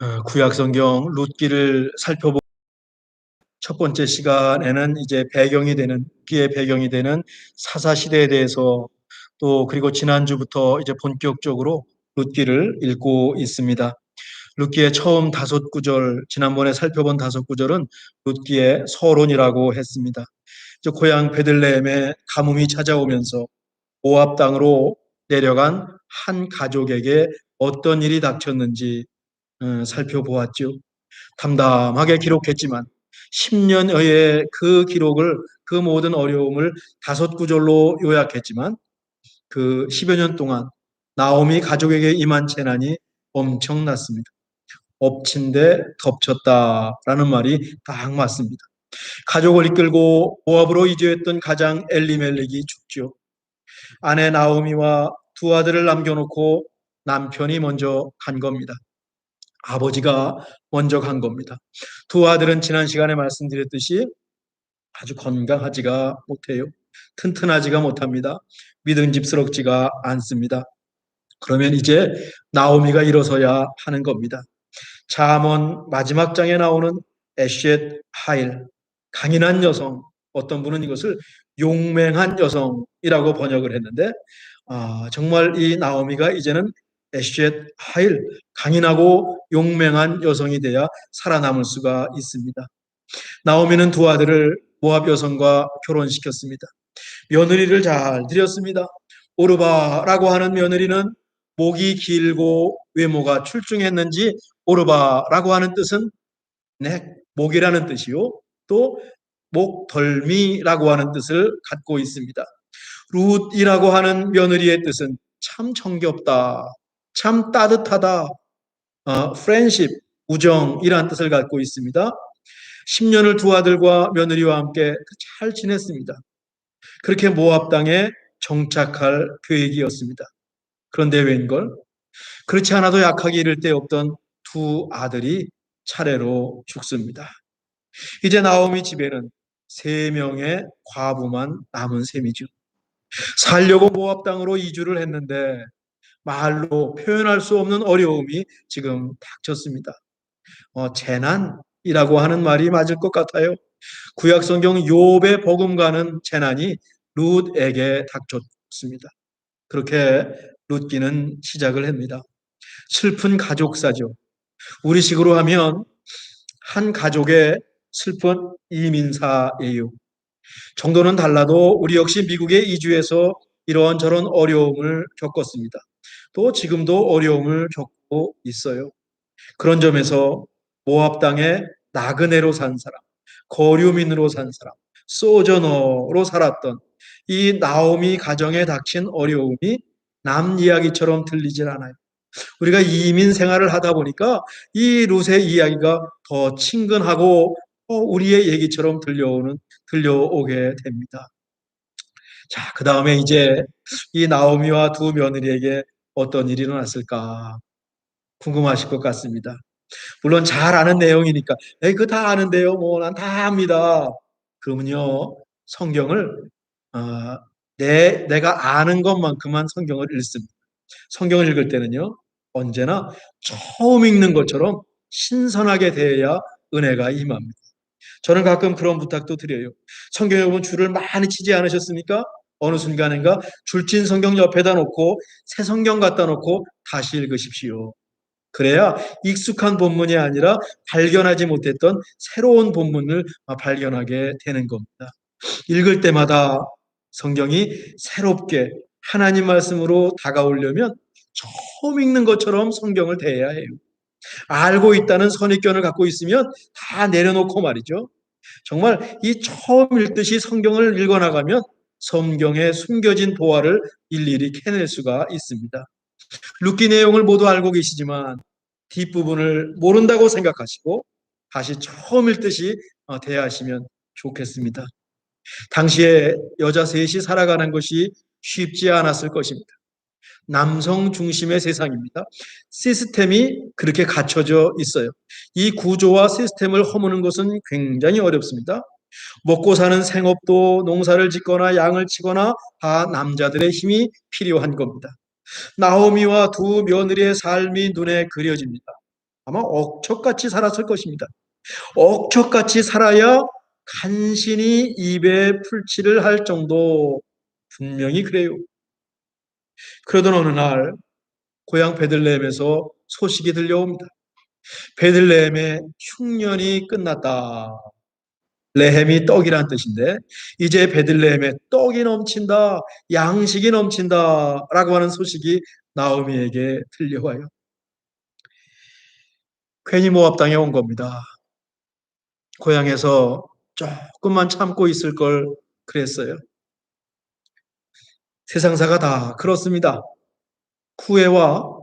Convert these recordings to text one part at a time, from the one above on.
어, 구약 성경 룻기를 살펴보 첫 번째 시간에는 이제 배경이 되는 기의 배경이 되는 사사 시대에 대해서 또 그리고 지난주부터 이제 본격적으로 룻기를 읽고 있습니다. 룻기의 처음 다섯 구절 지난번에 살펴본 다섯 구절은 룻기의 서론이라고 했습니다. 이제 고향 베들레헴에 가뭄이 찾아오면서 모압 땅으로 내려간 한 가족에게 어떤 일이 닥쳤는지 어, 살펴보았죠. 담담하게 기록했지만 10년여의 그 기록을 그 모든 어려움을 다섯 구절로 요약했지만 그 10여 년 동안 나오미 가족에게 임한 재난이 엄청났습니다. 엎친 데 덮쳤다라는 말이 딱 맞습니다. 가족을 이끌고 모압으로 이주했던 가장 엘리멜렉이 죽죠. 아내 나오미와 두 아들을 남겨놓고 남편이 먼저 간 겁니다. 아버지가 먼저 간 겁니다. 두 아들은 지난 시간에 말씀드렸듯이 아주 건강하지가 못해요. 튼튼하지가 못합니다. 믿음직스럽지가 않습니다. 그러면 이제 나오미가 일어서야 하는 겁니다. 잠언 마지막 장에 나오는 에셋 하일 강인한 여성 어떤 분은 이것을 용맹한 여성이라고 번역을 했는데 아, 정말 이 나오미가 이제는 에셋 하일 강인하고 용맹한 여성이 돼야 살아남을 수가 있습니다. 나오미는 두 아들을 모압 여성과 결혼시켰습니다. 며느리를 잘 들였습니다. 오르바라고 하는 며느리는 목이 길고 외모가 출중했는지 오르바라고 하는 뜻은 네, 목이라는 뜻이요. 또 목덜미라고 하는 뜻을 갖고 있습니다. 룻이라고 하는 며느리의 뜻은 참 정겹다, 참 따뜻하다, 어, 프렌십, 우정 이란 뜻을 갖고 있습니다. 10년을 두 아들과 며느리와 함께 잘 지냈습니다. 그렇게 모압 땅에 정착할 계획이었습니다. 그런데 웬걸? 그렇지 않아도 약하게 이를 데 없던 두 아들이 차례로 죽습니다. 이제 나오미 집에는 세 명의 과부만 남은 셈이죠. 살려고 모압 땅으로 이주를 했는데 말로 표현할 수 없는 어려움이 지금 닥쳤습니다. 어, 재난이라고 하는 말이 맞을 것 같아요. 구약 성경 욥의 복음과는 재난이 룻에게 닥쳤습니다. 그렇게 룻기는 시작을 합니다. 슬픈 가족사죠. 우리식으로 하면 한 가족의 슬픈 이민사예요. 정도는 달라도 우리 역시 미국에 이주해서 이런저런 어려움을 겪었습니다. 또 지금도 어려움을 겪고 있어요. 그런 점에서 모압 땅에 나그네로 산 사람, 거류민으로 산 사람, 소저너로 살았던 이 나오미 가정에 닥친 어려움이 남 이야기처럼 들리질 않아요. 우리가 이민 생활을 하다 보니까 이 룻의 이야기가 더 친근하고 우리의 얘기처럼 들려오는 들려오게 됩니다. 자, 그 다음에 이제 이 나오미와 두 며느리에게 어떤 일이 일어났을까 궁금하실 것 같습니다. 물론 잘 아는 내용이니까, 에이, 그거 다 아는데요. 뭐, 난 다 압니다. 그러면요, 성경을, 어, 내, 내가 아는 것만큼만 성경을 읽습니다. 성경을 읽을 때는요, 언제나 처음 읽는 것처럼 신선하게 대해야 은혜가 임합니다. 저는 가끔 그런 부탁도 드려요. 성경에 보면 줄을 많이 치지 않으셨습니까? 어느 순간인가 줄친 성경 옆에다 놓고 새 성경 갖다 놓고 다시 읽으십시오. 그래야 익숙한 본문이 아니라 발견하지 못했던 새로운 본문을 발견하게 되는 겁니다. 읽을 때마다 성경이 새롭게 하나님 말씀으로 다가오려면 처음 읽는 것처럼 성경을 대해야 해요. 알고 있다는 선입견을 갖고 있으면 다 내려놓고 말이죠. 정말 이 처음 읽듯이 성경을 읽어나가면 성경에 숨겨진 보화를 일일이 캐낼 수가 있습니다. 룻기 내용을 모두 알고 계시지만 뒷부분을 모른다고 생각하시고 다시 처음 읽듯이 어, 대하시면 좋겠습니다. 당시에 여자 셋이 살아가는 것이 쉽지 않았을 것입니다. 남성 중심의 세상입니다. 시스템이 그렇게 갖춰져 있어요. 이 구조와 시스템을 허무는 것은 굉장히 어렵습니다. 먹고 사는 생업도 농사를 짓거나 양을 치거나 다 남자들의 힘이 필요한 겁니다. 나오미와 두 며느리의 삶이 눈에 그려집니다. 아마 억척같이 살았을 것입니다. 억척같이 살아야 간신히 입에 풀칠을 할 정도 분명히 그래요. 그러던 어느 날 고향 베들레헴에서 소식이 들려옵니다. 베들레헴의 흉년이 끝났다. 레헴이 떡이란 뜻인데 이제 베들레헴에 떡이 넘친다, 양식이 넘친다라고 하는 소식이 나오미에게 들려와요. 괜히 모압 당에 온 겁니다. 고향에서 조금만 참고 있을 걸 그랬어요. 세상사가 다 그렇습니다. 후회와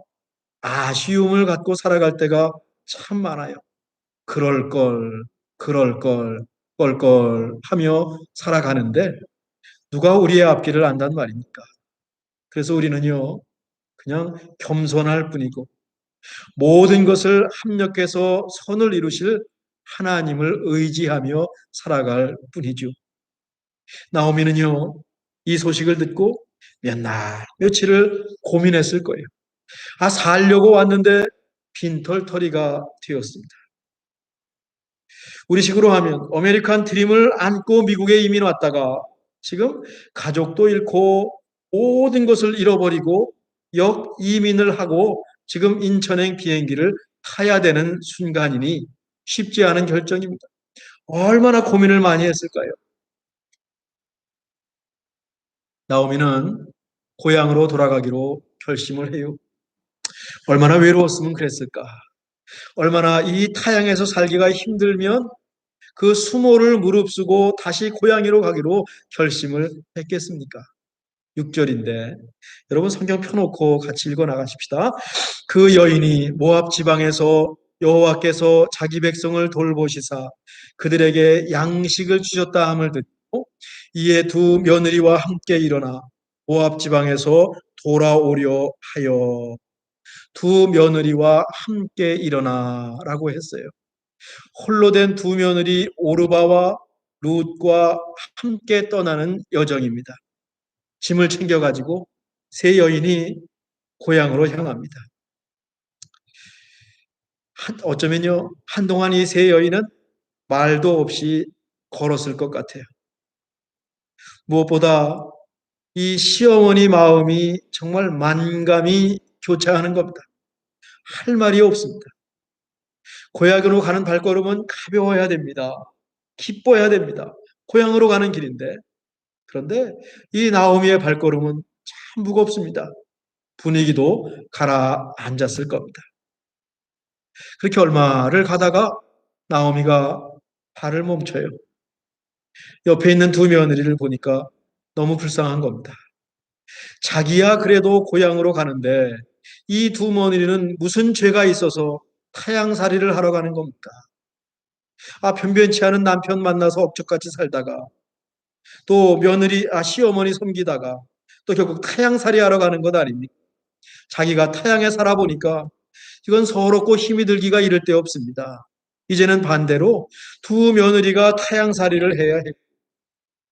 아쉬움을 갖고 살아갈 때가 참 많아요. 그럴 걸, 그럴 걸, 껄껄 하며 살아가는데 누가 우리의 앞길을 안단 말입니까? 그래서 우리는요, 그냥 겸손할 뿐이고 모든 것을 합력해서 선을 이루실 하나님을 의지하며 살아갈 뿐이죠. 나오미는요, 이 소식을 듣고 몇 날, 며칠을 고민했을 거예요. 아, 살려고 왔는데 빈털터리가 되었습니다. 우리 식으로 하면 아메리칸 드림을 안고 미국에 이민 왔다가 지금 가족도 잃고 모든 것을 잃어버리고 역 이민을 하고 지금 인천행 비행기를 타야 되는 순간이니 쉽지 않은 결정입니다. 얼마나 고민을 많이 했을까요? 나오미는 고향으로 돌아가기로 결심을 해요. 얼마나 외로웠으면 그랬을까? 얼마나 이 타양에서 살기가 힘들면 그 수모를 무릅쓰고 다시 고향으로 가기로 결심을 했겠습니까? 6절인데 여러분 성경 펴놓고 같이 읽어 나가십시다. 그 여인이 모압 지방에서 여호와께서 자기 백성을 돌보시사 그들에게 양식을 주셨다 함을 듣고 이에 두 며느리와 함께 일어나 모압 지방에서 돌아오려 하여 두 며느리와 함께 일어나라고 했어요. 홀로 된 두 며느리 오르바와 룻과 함께 떠나는 여정입니다. 짐을 챙겨 가지고 세 여인이 고향으로 향합니다. 어쩌면요, 한동안 이 세 여인은 말도 없이 걸었을 것 같아요. 무엇보다 이 시어머니 마음이 정말 만감이 교차하는 겁니다. 할 말이 없습니다. 고향으로 가는 발걸음은 가벼워야 됩니다. 기뻐야 됩니다. 고향으로 가는 길인데. 그런데 이 나오미의 발걸음은 참 무겁습니다. 분위기도 가라앉았을 겁니다. 그렇게 얼마를 가다가 나오미가 발을 멈춰요. 옆에 있는 두 며느리를 보니까 너무 불쌍한 겁니다. 자기야 그래도 고향으로 가는데 이 두 며느리는 무슨 죄가 있어서 타양살이를 하러 가는 겁니까? 아, 변변치 않은 남편 만나서 억척같이 살다가 또 며느리, 아, 시어머니 섬기다가 또 결국 타양살이 하러 가는 것 아닙니까? 자기가 타양에 살아보니까 이건 서럽고 힘이 들기가 이를 데 없습니다. 이제는 반대로 두 며느리가 타양살이를 해야 해.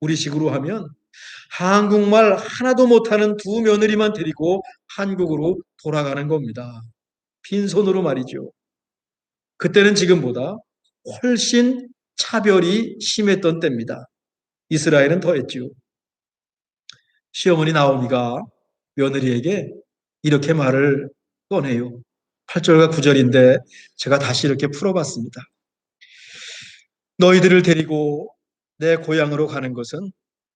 우리 식으로 하면 한국말 하나도 못하는 두 며느리만 데리고 한국으로 돌아가는 겁니다. 빈손으로 말이죠. 그때는 지금보다 훨씬 차별이 심했던 때입니다. 이스라엘은 더했죠. 시어머니 나오미가 며느리에게 이렇게 말을 꺼내요. 8절과 9절인데 제가 다시 이렇게 풀어봤습니다. 너희들을 데리고 내 고향으로 가는 것은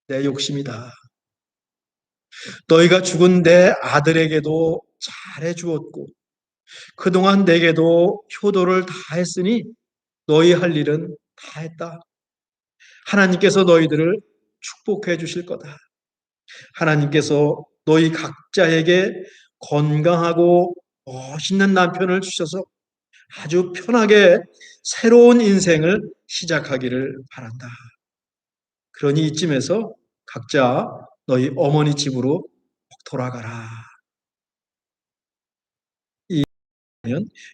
내 욕심이다. 너희가 죽은 내 아들에게도 잘해 주었고 그동안 내게도 효도를 다 했으니 너희 할 일은 다 했다. 하나님께서 너희들을 축복해 주실 거다. 하나님께서 너희 각자에게 건강하고 멋있는 남편을 주셔서 아주 편하게 새로운 인생을 시작하기를 바란다. 그러니 이쯤에서 각자 너희 어머니 집으로 돌아가라.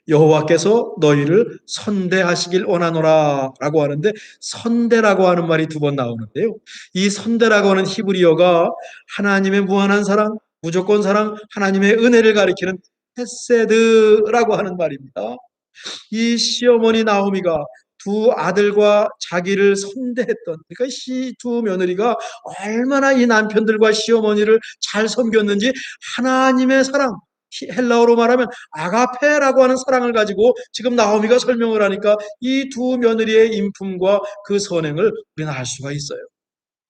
여호와께서 너희를 선대하시길 원하노라라고 하는데 선대라고 하는 말이 두 번 나오는데요. 이 선대라고 하는 히브리어가 하나님의 무한한 사랑, 무조건 사랑, 하나님의 은혜를 가리키는 헤세드라고 하는 말입니다. 이 시어머니 나오미가 두 아들과 자기를 선대했던 그러니까 이두 며느리가 얼마나 이 남편들과 시어머니를 잘 섬겼는지 하나님의 사랑 헬라어로 말하면 아가페라고 하는 사랑을 가지고 지금 나오미가 설명을 하니까 이 두 며느리의 인품과 그 선행을 우리는 알 수가 있어요.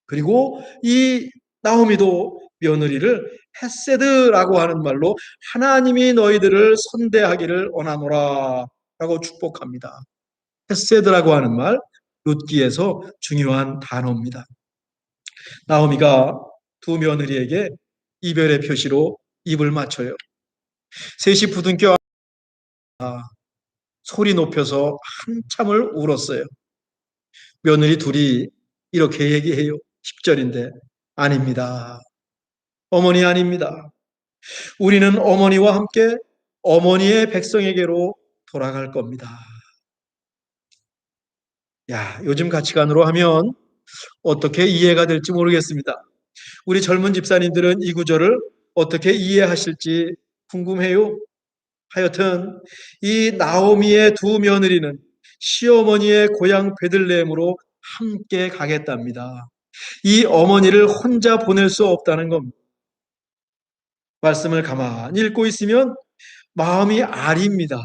그리고 이 나오미도 며느리를 헤세드라고 하는 말로 하나님이 너희들을 선대하기를 원하노라 라고 축복합니다. 헤세드라고 하는 말 룻기에서 중요한 단어입니다. 나오미가 두 며느리에게 이별의 표시로 입을 맞춰요. 셋이 부둥켜 소리 높여서 한참을 울었어요. 며느리 둘이 이렇게 얘기해요. 10절인데 아닙니다. 어머니 아닙니다. 우리는 어머니와 함께 어머니의 백성에게로 돌아갈 겁니다. 야, 요즘 가치관으로 하면 어떻게 이해가 될지 모르겠습니다. 우리 젊은 집사님들은 이 구절을 어떻게 이해하실지 궁금해요. 하여튼 이 나오미의 두 며느리는 시어머니의 고향 베들레헴으로 함께 가겠답니다. 이 어머니를 혼자 보낼 수 없다는 겁니다. 말씀을 가만히 읽고 있으면 마음이 아립니다.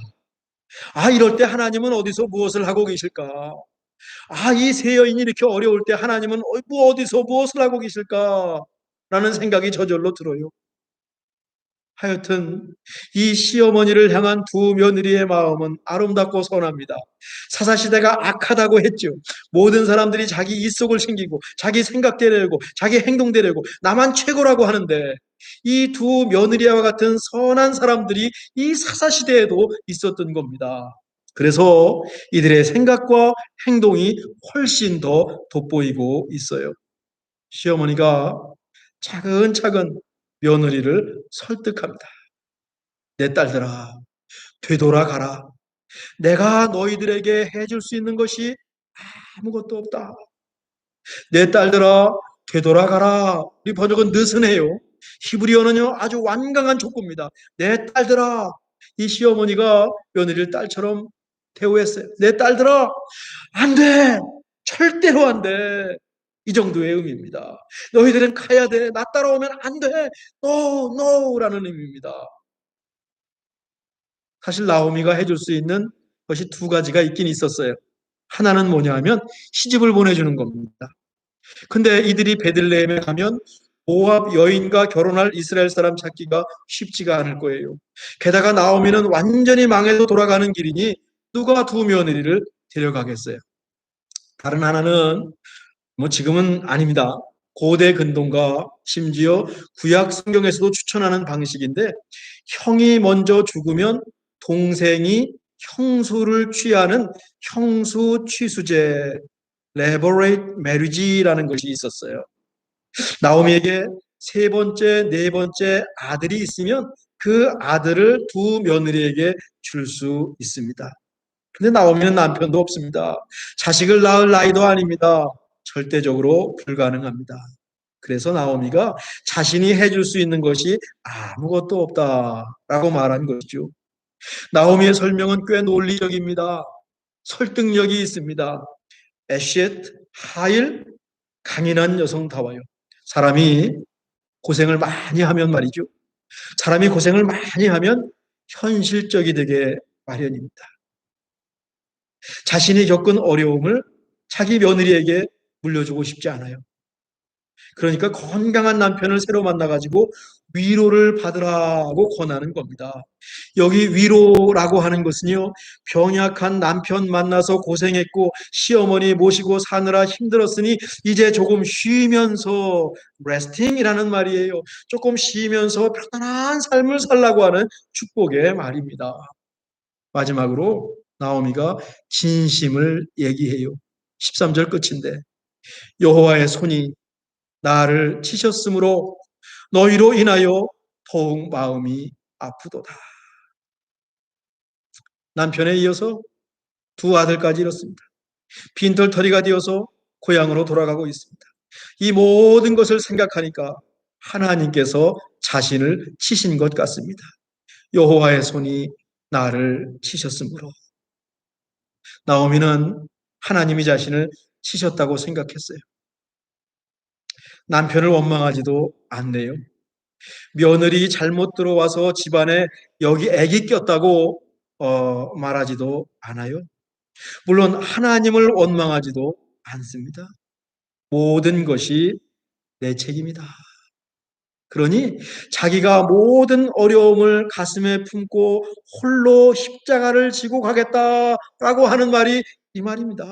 아, 이럴 때 하나님은 어디서 무엇을 하고 계실까? 아, 이 세 여인이 이렇게 어려울 때 하나님은 어, 뭐 어디서 무엇을 하고 계실까? 라는 생각이 저절로 들어요. 하여튼 이 시어머니를 향한 두 며느리의 마음은 아름답고 선합니다. 사사시대가 악하다고 했죠. 모든 사람들이 자기 입속을 챙기고 자기 생각대로고 자기 행동대로고 나만 최고라고 하는데 이 두 며느리와 같은 선한 사람들이 이 사사시대에도 있었던 겁니다. 그래서 이들의 생각과 행동이 훨씬 더 돋보이고 있어요. 시어머니가 차근차근 며느리를 설득합니다. 내 딸들아, 되돌아가라. 내가 너희들에게 해줄 수 있는 것이 아무것도 없다. 내 딸들아, 되돌아가라. 우리 번역은 느슨해요. 히브리어는요, 아주 완강한 족구입니다. 내 딸들아, 이 시어머니가 며느리를 딸처럼 대우했어요. 내 딸들아, 안 돼! 절대로 안 돼! 이 정도의 의미입니다. 너희들은 가야 돼. 나 따라오면 안 돼. No, no라는 의미입니다. 사실 나오미가 해줄 수 있는 것이 두 가지가 있긴 있었어요. 하나는 뭐냐 하면 시집을 보내주는 겁니다. 근데 이들이 베들레헴에 가면 모압 여인과 결혼할 이스라엘 사람 찾기가 쉽지가 않을 거예요. 게다가 나오미는 완전히 망해서 돌아가는 길이니 누가 두 며느리를 데려가겠어요. 다른 하나는 뭐 지금은 아닙니다. 고대 근동과 심지어 구약 성경에서도 추천하는 방식인데 형이 먼저 죽으면 동생이 형수를 취하는 형수 취수제 레버레이트 메리지라는 것이 있었어요. 나오미에게 세 번째, 네 번째 아들이 있으면 그 아들을 두 며느리에게 줄 수 있습니다. 근데 나오미는 남편도 없습니다. 자식을 낳을 나이도 아닙니다. 절대적으로 불가능합니다. 그래서 나오미가 자신이 해줄 수 있는 것이 아무것도 없다라고 말한 것이죠. 나오미의 설명은 꽤 논리적입니다. 설득력이 있습니다. 에셋, 하일, 강인한 여성다워요. 사람이 고생을 많이 하면 말이죠. 사람이 고생을 많이 하면 현실적이 되게 마련입니다. 자신이 겪은 어려움을 자기 며느리에게 물려주고 싶지 않아요. 그러니까 건강한 남편을 새로 만나가지고 위로를 받으라고 권하는 겁니다. 여기 위로라고 하는 것은요, 병약한 남편 만나서 고생했고, 시어머니 모시고 사느라 힘들었으니, 이제 조금 쉬면서, 레스팅이라는 말이에요. 조금 쉬면서 편안한 삶을 살라고 하는 축복의 말입니다. 마지막으로, 나오미가 진심을 얘기해요. 13절 끝인데, 여호와의 손이 나를 치셨으므로 너희로 인하여 더욱 마음이 아프도다. 남편에 이어서 두 아들까지 잃었습니다. 빈털터리가 되어서 고향으로 돌아가고 있습니다. 이 모든 것을 생각하니까 하나님께서 자신을 치신 것 같습니다. 여호와의 손이 나를 치셨으므로 나오미는 하나님이 자신을 치셨다고 생각했어요. 남편을 원망하지도 않네요. 며느리 잘못 들어와서 집안에 여기 애기 꼈다고 어, 말하지도 않아요. 물론 하나님을 원망하지도 않습니다. 모든 것이 내 책임이다. 그러니 자기가 모든 어려움을 가슴에 품고 홀로 십자가를 지고 가겠다라고 하는 말이 이 말입니다.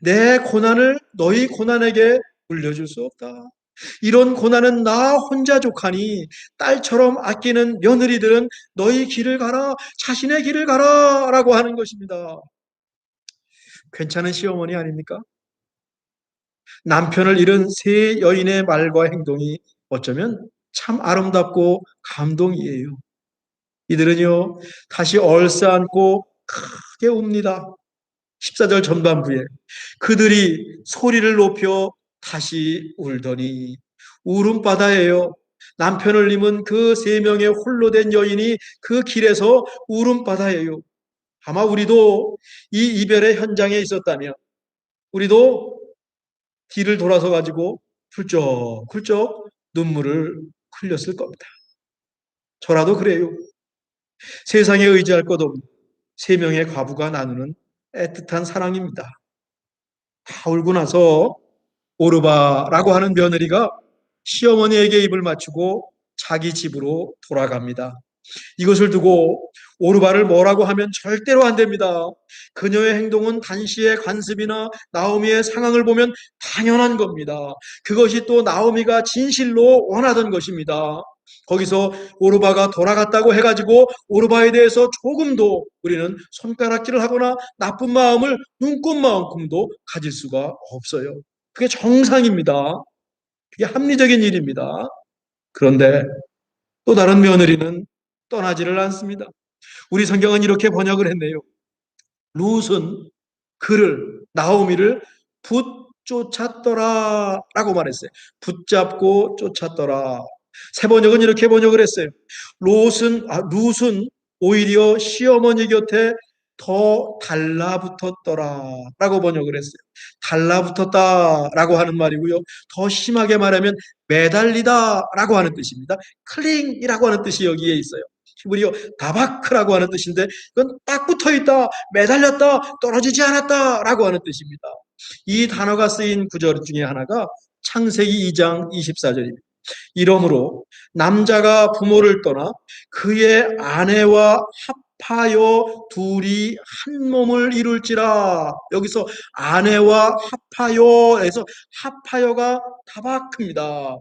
내 고난을 너희 고난에게 물려줄 수 없다. 이런 고난은 나 혼자 족하니 딸처럼 아끼는 며느리들은 너희 길을 가라, 자신의 길을 가라 라고 하는 것입니다. 괜찮은 시어머니 아닙니까? 남편을 잃은 세 여인의 말과 행동이 어쩌면 참 아름답고 감동이에요. 이들은요, 다시 얼싸안고 크게 웁니다. 14절 전반부에 그들이 소리를 높여 다시 울더니 울음바다예요. 남편을 잃은 그 세 명의 홀로 된 여인이 그 길에서 울음바다예요. 아마 우리도 이 이별의 현장에 있었다면 우리도 뒤를 돌아서 가지고 훌쩍훌쩍 눈물을 흘렸을 겁니다. 저라도 그래요. 세상에 의지할 것 없는 세 명의 과부가 나누는 애틋한 사랑입니다. 다 울고 나서 오르바라고 하는 며느리가 시어머니에게 입을 맞추고 자기 집으로 돌아갑니다. 이것을 두고 오르바를 뭐라고 하면 절대로 안 됩니다. 그녀의 행동은 단시의 관습이나 나오미의 상황을 보면 당연한 겁니다. 그것이 또 나오미가 진실로 원하던 것입니다. 거기서 오르바가 돌아갔다고 해가지고 오르바에 대해서 조금도 우리는 손가락질을 하거나 나쁜 마음을 눈꽃만큼도 가질 수가 없어요. 그게 정상입니다. 그게 합리적인 일입니다. 그런데 또 다른 며느리는 떠나지를 않습니다. 우리 성경은 이렇게 번역을 했네요. 룻은 그를 나오미를 붙 쫓았더라 라고 말했어요. 붙잡고 쫓았더라. 새 번역은 이렇게 번역을 했어요. 롯은 아, 룻은 오히려 시어머니 곁에 더 달라붙었더라 라고 번역을 했어요. 달라붙었다 라고 하는 말이고요. 더 심하게 말하면 매달리다 라고 하는 뜻입니다. 클링이라고 하는 뜻이 여기에 있어요. 히브리어 다바크라고 하는 뜻인데 이건 딱 붙어 있다, 매달렸다, 떨어지지 않았다 라고 하는 뜻입니다. 이 단어가 쓰인 구절 중에 하나가 창세기 2장 24절입니다. 이러므로 남자가 부모를 떠나 그의 아내와 합하여 둘이 한 몸을 이룰지라. 여기서 아내와 합하여에서 합하여가 다바크입니다.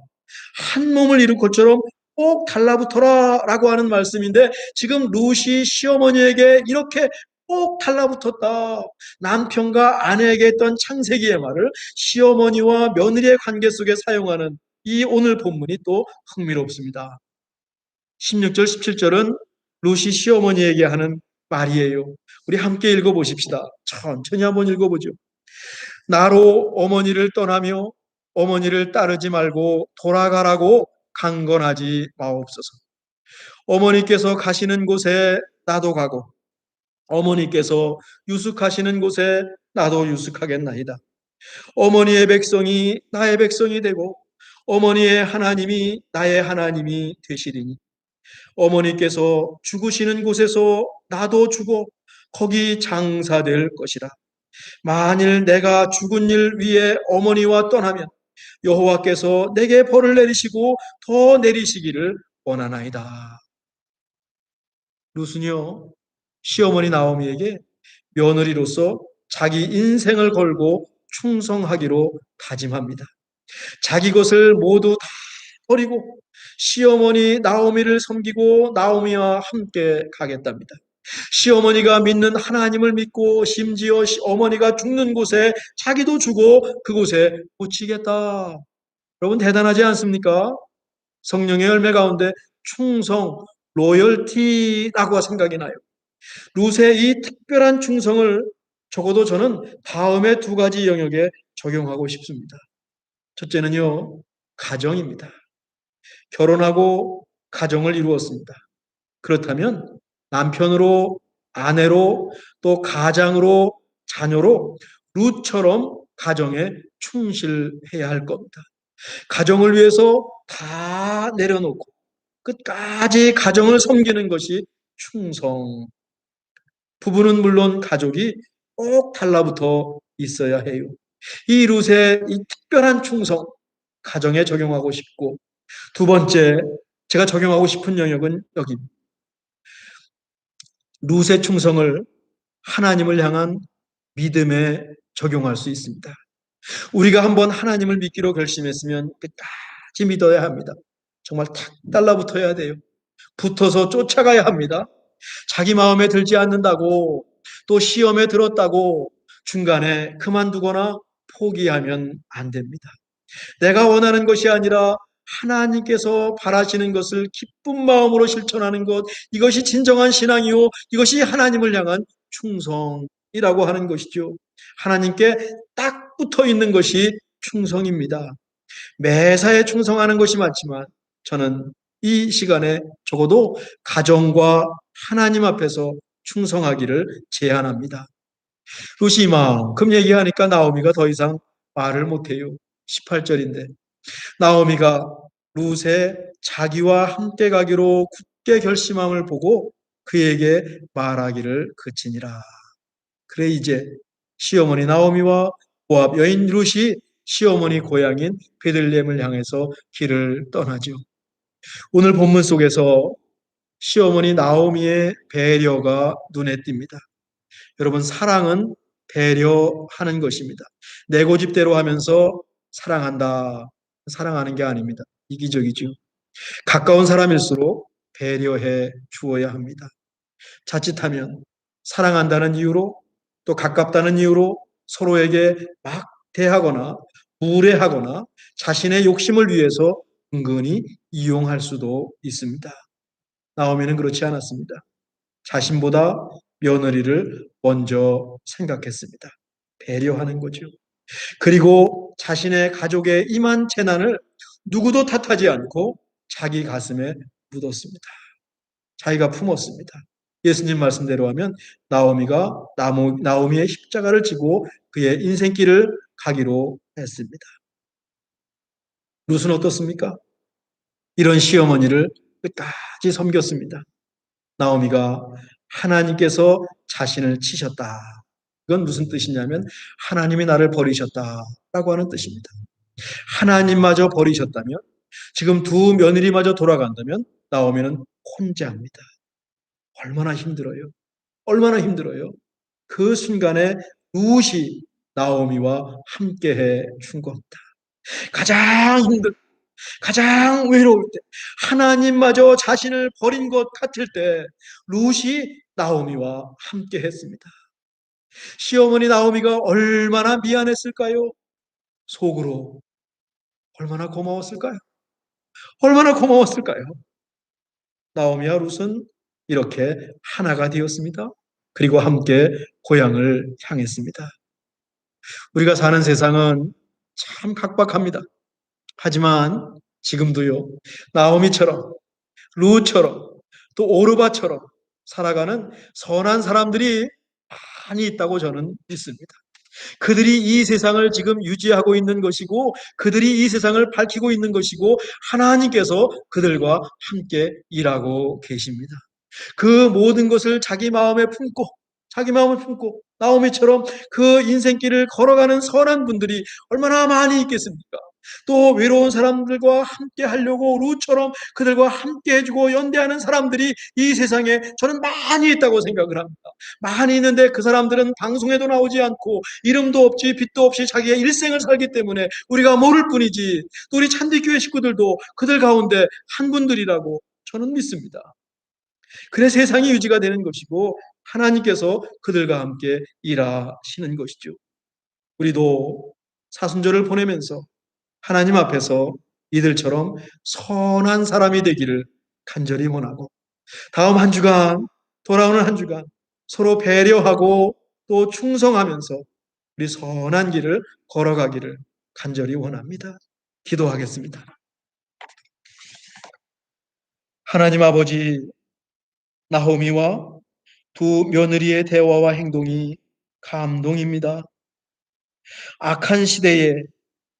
한 몸을 이룰 것처럼 꼭 달라붙어라 라고 하는 말씀인데 지금 루시 시어머니에게 이렇게 꼭 달라붙었다. 남편과 아내에게 했던 창세기의 말을 시어머니와 며느리의 관계 속에 사용하는 이 오늘 본문이 또 흥미롭습니다. 16절, 17절은 루시 시어머니에게 하는 말이에요. 우리 함께 읽어보십시다. 천천히 한번 읽어보죠. 나로 어머니를 떠나며 어머니를 따르지 말고 돌아가라고 강건하지 마옵소서. 어머니께서 가시는 곳에 나도 가고 어머니께서 유숙하시는 곳에 나도 유숙하겠나이다. 어머니의 백성이 나의 백성이 되고 어머니의 하나님이 나의 하나님이 되시리니 어머니께서 죽으시는 곳에서 나도 죽어 거기 장사될 것이라. 만일 내가 죽은 일 위에 어머니와 떠나면 여호와께서 내게 벌을 내리시고 더 내리시기를 원하나이다. 루스요 시어머니 나오미에게 며느리로서 자기 인생을 걸고 충성하기로 다짐합니다. 자기 것을 모두 다 버리고 시어머니 나오미를 섬기고 나오미와 함께 가겠답니다. 시어머니가 믿는 하나님을 믿고 심지어 어머니가 죽는 곳에 자기도 주고 그곳에 묻히겠다. 여러분 대단하지 않습니까? 성령의 열매 가운데 충성, 로열티라고 생각이 나요. 룻의 이 특별한 충성을 적어도 저는 다음에 두 가지 영역에 적용하고 싶습니다. 첫째는요, 가정입니다. 결혼하고 가정을 이루었습니다. 그렇다면 남편으로 아내로 또 가장으로 자녀로 룻처럼 가정에 충실해야 할 겁니다. 가정을 위해서 다 내려놓고 끝까지 가정을 섬기는 것이 충성. 부부는 물론 가족이 꼭 달라붙어 있어야 해요. 이 룻의 이 특별한 충성, 가정에 적용하고 싶고, 두 번째, 제가 적용하고 싶은 영역은 여기입니다. 룻의 충성을 하나님을 향한 믿음에 적용할 수 있습니다. 우리가 한번 하나님을 믿기로 결심했으면 끝까지 믿어야 합니다. 정말 탁 달라붙어야 돼요. 붙어서 쫓아가야 합니다. 자기 마음에 들지 않는다고 또 시험에 들었다고 중간에 그만두거나 포기하면 안 됩니다. 내가 원하는 것이 아니라 하나님께서 바라시는 것을 기쁜 마음으로 실천하는 것, 이것이 진정한 신앙이요. 이것이 하나님을 향한 충성이라고 하는 것이죠. 하나님께 딱 붙어 있는 것이 충성입니다. 매사에 충성하는 것이 맞지만 저는 이 시간에 적어도 가정과 하나님 앞에서 충성하기를 제안합니다. 루시 이만큼 얘기하니까 나오미가 더 이상 말을 못해요. 18절인데 나오미가 룻의 자기와 함께 가기로 굳게 결심함을 보고 그에게 말하기를 그치니라. 그래 이제 시어머니 나오미와 모압 여인 룻이 시어머니 고향인 베들레헴을 향해서 길을 떠나죠. 오늘 본문 속에서 시어머니 나오미의 배려가 눈에 띕니다. 여러분 사랑은 배려하는 것입니다. 내 고집대로 하면서 사랑한다. 사랑하는 게 아닙니다. 이기적이죠. 가까운 사람일수록 배려해 주어야 합니다. 자칫하면 사랑한다는 이유로 또 가깝다는 이유로 서로에게 막 대하거나 무례하거나 자신의 욕심을 위해서 은근히 이용할 수도 있습니다. 나오미는 그렇지 않았습니다. 자신보다 며느리를 먼저 생각했습니다. 배려하는 거죠. 그리고 자신의 가족의 임한 재난을 누구도 탓하지 않고 자기 가슴에 묻었습니다. 자기가 품었습니다. 예수님 말씀대로 하면 나오미가 나오미의 십자가를 지고 그의 인생길을 가기로 했습니다. 룻은 어떻습니까? 이런 시어머니를 끝까지 섬겼습니다. 나오미가 하나님께서 자신을 치셨다. 그건 무슨 뜻이냐면 하나님이 나를 버리셨다라고 하는 뜻입니다. 하나님마저 버리셨다면 지금 두 며느리마저 돌아간다면 나오미는 혼자입니다. 얼마나 힘들어요. 얼마나 힘들어요. 그 순간에 룻이 나오미와 함께해 준 겁니다. 가장 힘들, 가장 외로울 때, 하나님마저 자신을 버린 것 같을 때, 룻이 나오미와 함께 했습니다. 시어머니 나오미가 얼마나 미안했을까요? 속으로. 얼마나 고마웠을까요? 얼마나 고마웠을까요? 나오미와 룻은 이렇게 하나가 되었습니다. 그리고 함께 고향을 향했습니다. 우리가 사는 세상은 참 각박합니다. 하지만 지금도요, 나오미처럼, 루처럼, 또 오르바처럼 살아가는 선한 사람들이 많이 있다고 저는 믿습니다. 그들이 이 세상을 지금 유지하고 있는 것이고, 그들이 이 세상을 밝히고 있는 것이고, 하나님께서 그들과 함께 일하고 계십니다. 그 모든 것을 자기 마음에 품고, 자기 마음을 품고, 나오미처럼 그 인생길을 걸어가는 선한 분들이 얼마나 많이 있겠습니까? 또 외로운 사람들과 함께 하려고 루처럼 그들과 함께 해주고 연대하는 사람들이 이 세상에 저는 많이 있다고 생각을 합니다. 많이 있는데 그 사람들은 방송에도 나오지 않고 이름도 없지 빛도 없이 자기의 일생을 살기 때문에 우리가 모를 뿐이지 또 우리 찬디교회 식구들도 그들 가운데 한 분들이라고 저는 믿습니다. 그래 세상이 유지가 되는 것이고 하나님께서 그들과 함께 일하시는 것이죠. 우리도 사순절을 보내면서 하나님 앞에서 이들처럼 선한 사람이 되기를 간절히 원하고 다음 한 주간 돌아오는 한 주간 서로 배려하고 또 충성하면서 우리 선한 길을 걸어가기를 간절히 원합니다. 기도하겠습니다. 하나님 아버지 나호미와 두 며느리의 대화와 행동이 감동입니다. 악한 시대에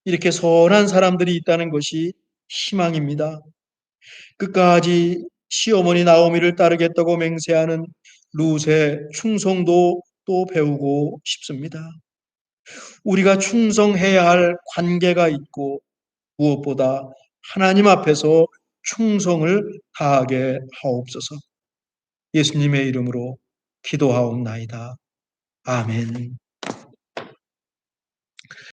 이렇게 선한 사람들이 있다는 것이 희망입니다. 끝까지 시어머니 나오미를 따르겠다고 맹세하는 룻의 충성도 또 배우고 싶습니다. 우리가 충성해야 할 관계가 있고 무엇보다 하나님 앞에서 충성을 다하게 하옵소서. 예수님의 이름으로 기도하옵나이다. 아멘.